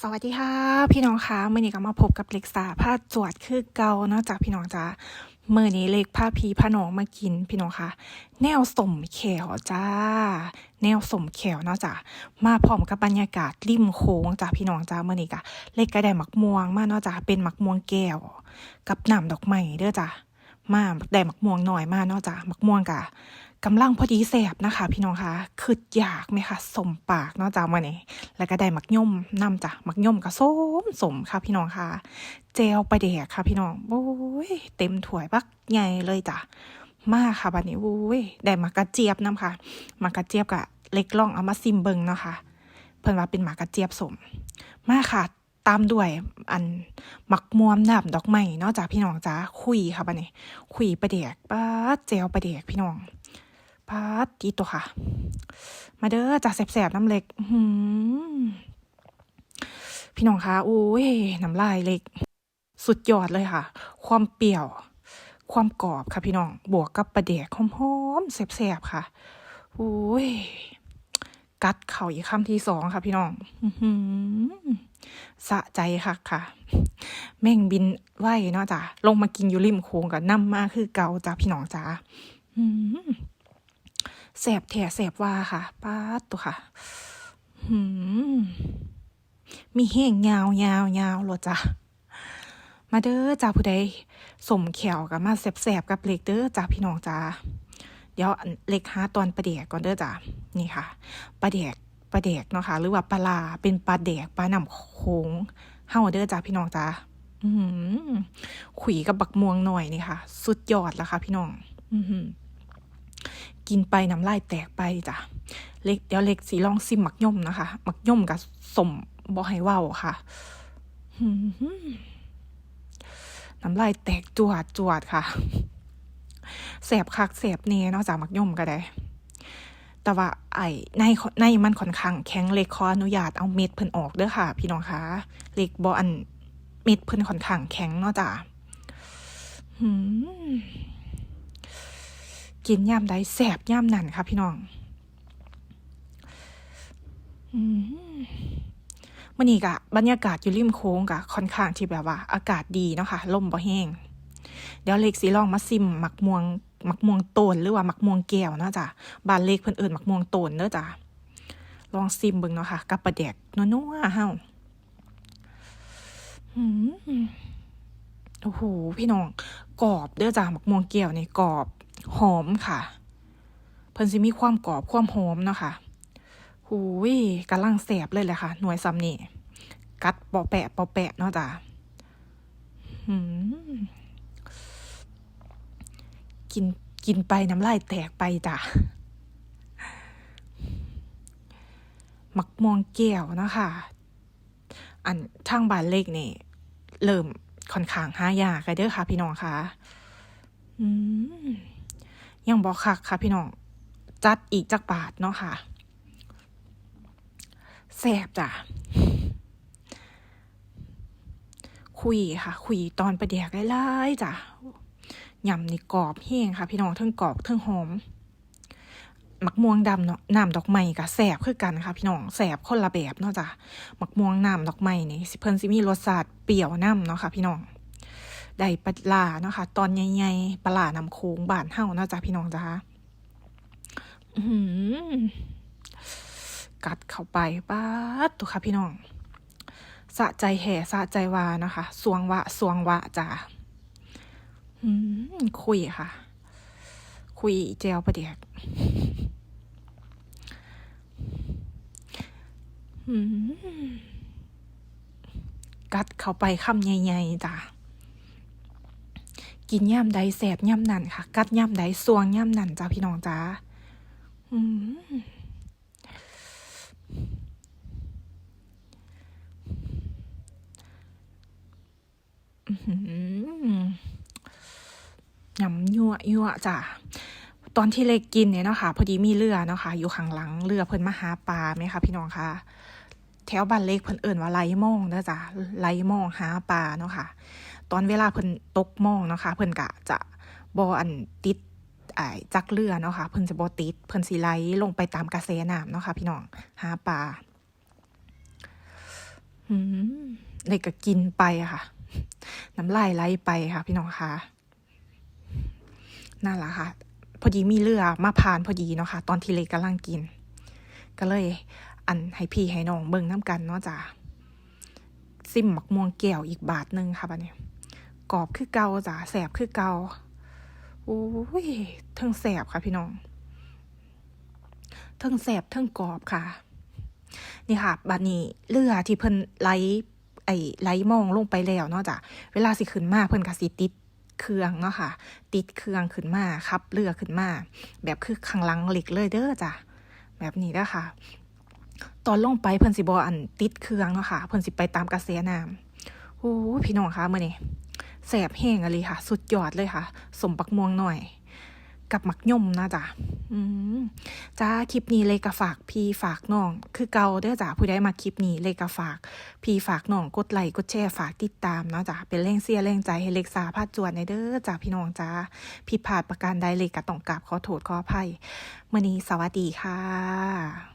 สวัสดีค่ะ พี่น้องคะเมื่อนี้ก็มาพบกับเล็กสาผ้าจวดคือเกาเนาะจากพี่น้องจ้าเมื่อนี้เล็กผ้าพีผ้าน้องมากินพี่น้องคะแนวสมแขวจ้า แนวสมแขวเนาะจ้ามาพร้อมกับบรรยากาศริมโค้งจ้าพี่น้องจ้าเมื่อนี้ก็เล็กก็ได้หมักม่วงมาเนาะจ้าเป็นหมักม่วงแก้ว กับน้ำดอกไม้เด้อจ้า มาได้หมักม่วงหน่อยมาเนาะจ้าหมักม่วงกะกำลังพอดีแสบนะคะ พี่น้องคะคืออยากไหมคะสมปากเนาะจ้ามื่อนี้แล้วก็ได้มักย่อมนำจ้ะมักย่อมกับส้มสมค่ะ พี่น้องคะเจลปลาแดกค่ะ พี่น้องโอ้ยเต็มถ้วยบักใหญ่เลยจ้ะมากค่ะบัดนี้โอ้ยได้มักกระเจี๊ยบน้ำค่ะมักกระเจี๊ยบกะเล็กล่องเอามาซิมเบิงเนาะค่ะเพิ่นว่าเป็นมักกระเจี๊ยบสม มากค่ะ ตามด้วยอันหมักมวมน้ำดอกไม้เนาะจ้ะพี่น้องจ้าคุยค่ะบัดนี้ คุยปลาแดกป้าเจลปลาแดกพี่น้องป้าดีตัวค่ะ มาเด้อจ้ะแสบๆน้ำเล็กพี่น้องคะโอ้ยน้ำลายเล็ก สุดยอดเลยค่ะ ความเปรี้ยว ความกรอบค่ะพี่น้องบวกกับปลาแดกหอมๆแสบๆค่ะโอ้ย กัดเข่าอีกคำที่สองค่ะพี่น้องสะใจค่ะค่ะ แม่งบินไหวเนาะจ้ะลงมากินอยู่ริมโค้งกับน้ำมากคือเกาจ้ะพี่น้องจ้าแสบแถแสบว่าค่ะป้าตัวค่ะมีแห้งยาวยาวยาวโลดจ้ะมาเด้อจ้าผู้ใดสมแขวกับมาแสบแสบกับเล็กเด้อจ้าพี่น้องจ้า เดี๋ยวเล็กหาตอนประเดกก่อนเด้อจ้านี่ค่ะปลาแดกปลาแดกเนาะค่ะหรือว่าปลาเป็นปลาแดกปลาหนำโค้งเฮาเด้อจ้าพี่น้องจ้าอือหือขุยกับบักม่วงหน่อยนี่ค่ะ สุดยอดแล้วค่ะ พี่น้องอืกินไปน้ำลายแตกไปจ้ะเล็กเดี๋ยวเล็กสีลองซิมหมักย่อมนะคะหมักย่อมกับสมบอให้เว้าค่ะหืมน้ำลายแตกจวดจวดค่ะ แสบคักแสบเนเนาะจากมักย่มก็ได้ แต่ว่าไอ้ในในมันค่อนข้างแข็งเล็กขออนุญาตเอาเม็ดเพิ่นออกเด้อค่ะ พี่น้องคะเล็กบออันเม็ดเพิ่นค่อนข้างแข็งเนาะจ้ะกินย่ำใดแสบย่ำนั่นค่ะพี่น้องอืมมื่อนี้กะบรรยากาศอยู่ริมโค้งกะค่อนข้างที่แบบว่า อากาศดีเนาะค่ะลมบ่แห้ง เดี๋ยวเล็กสีลองมาซิมหมักม่วงหมักม่วงโตนหรือว่าหมักม่วงแก้วเนาะจ้ะบานเล็กเพิ่นเอิ้นหมักม่วงโตนเด้อจ้ะลองซิมเบิ่งเนาะค่ะกับปลาแดกนัวๆเฮาอืมโอ้โหพี่น้องกรอบเด้อจ้ะหมักม่วงแก้วนี่กรอบหอมค่ะ เพิ่นสิมีความกรอบความหอมเนาะค่ะหูยกำลังแสบเลยแหละค่ะ หน่วยซ้ำนี่กัดปอแปะปอแปะเนาะจ้ะหืม กินกินไปน้ำลายแตกไปจ้ะหมักม่วงแก้วนะคะ อันทางบ้านเล็กนี่ เริ่มค่อนข้างหายากเด้อค่ะ พี่น้องค่ะยังบอกคักค่ะ พี่น้อง จัดอีกจักบาทเนาะค่ะแสบจ้ะ คุยค่ะ คุยตอนประเดียกไล่ๆจ้ะ ยำนี่กรอบแห้งค่ะ พี่น้องเทั้งกรอบเทั้งหอมมักม่วงดำเนาะน้ำดอกไม้กับแสบคือกันค่ะพี่น้องแสบคนละแบบเนาะจ้ะมักม่วงน้ำดอกไม้นี่สิเพิ่นสิมีรสชาติเปรี้ยวน้ำเนาะค่ะ พี่น้องได้ปลาเนาะค่ะ ตอนใหญ่ๆปลานำโค้งบานเฮาเนาะจ้ะพี่น้องจ้าอื้อหือกัดเข้าไปป้าดตัวค่ะพี่น้องสะใจแห่สะใจวานะคะ สวงวะ สวงวะจ้า คุยค่ะ คุยเจลประเดียกอืมกัดเข้าไปคำใหญ่ๆจ้ากินย่ำใดแสบย่ำนั่นค่ะ กัดย่ำใดสวงย่ำนั่นจ้าพี่น้องจ้าอืมอื้อหือ ยั่วยั่วจ้ะตอนที่เล็กกินเนี่ยเนาะค่ะพอดีมีเรือเนาะค่ะอยู่ข้างหลังเรือเพิ่นมาหาปลาไหมคะพี่น้องคะแถวบ้านเล็กเพิ่นเอิ่นว่าไล่มองเด้อจ้ะไล่มองหาปลาเนาะค่ะ ตอนเวลาเพิ่นตกมองเนาะค่ะเพิ่นกะจะบออันติดไอ้จักเรือเนาะค่ะเพิ่นจะบอติดเพิ่นสิไหลลงไปตามกระแสน้ำเนาะค่ะพี่น้องหาปลาอืมเลยก็กินไปอะค่ะ น้ำลายไหลไปค่ะ พี่น้องคะ นั่นแหละค่ะ พอดีมีเรือมาผ่านพอดีเนาะค่ะ ตอนที่เล็กกำลังกิน ก็เลย อันให้พี่ให้น้องเบิ่งน้ำกันเนาะจ้ะซิมหมักม่วงแก้วอีกบาทหนึ่งค่ะบัดนี้กรอบคือเกาจ้ะแสบคือเกาโอ้ยทั้งแสบค่ะพี่น้องทั้งแสบทั้งกรอบค่ะ นี่ค่ะบัดนี้เรือที่เพิ่นไลไอ้ไลมองลงไปแล้วเนาะจ้ะเวลาสิขึ้นมาเพิ่นก็สิติด เครื่องเนาะค่ะ ติดเครื่องขึ้นมาขับเรือขึ้นมา แบบคือข้างหลังเหล็กเลยเด้อจ้ะแบบนี้เด้อค่ะ ตอนลงไปเพิ่นสิบออันติดเครื่องเนาะค่ะเพิ่นสิไปตามกระแสน้ำโอ้พี่น้องคะเมื่อนี้แสบแห้งอะไรค่ะ สุดยอดเลยค่ะ สมปักม่วงหน่อย กับมักย่มนะจ๊ะอืมจ้าคลิปนี้เลยก็ฝากพี่ฝากน้อง คือเกาเด้อจ้าผู้ใดมาคลิปนี้เลยก็ฝาก พี่ฝากน้องกดไลค์กดแชร์ฝากติดตามเนาะจ้ะเป็นแรงเสียแรงใจให้เล็กสาพาดจวนในเด้อจ้าพี่น้องจ้าผิดพลาดประการใดเลยก็ต้องกราบขอโทษขออภัยมื่อนี้สวัสดีค่ะ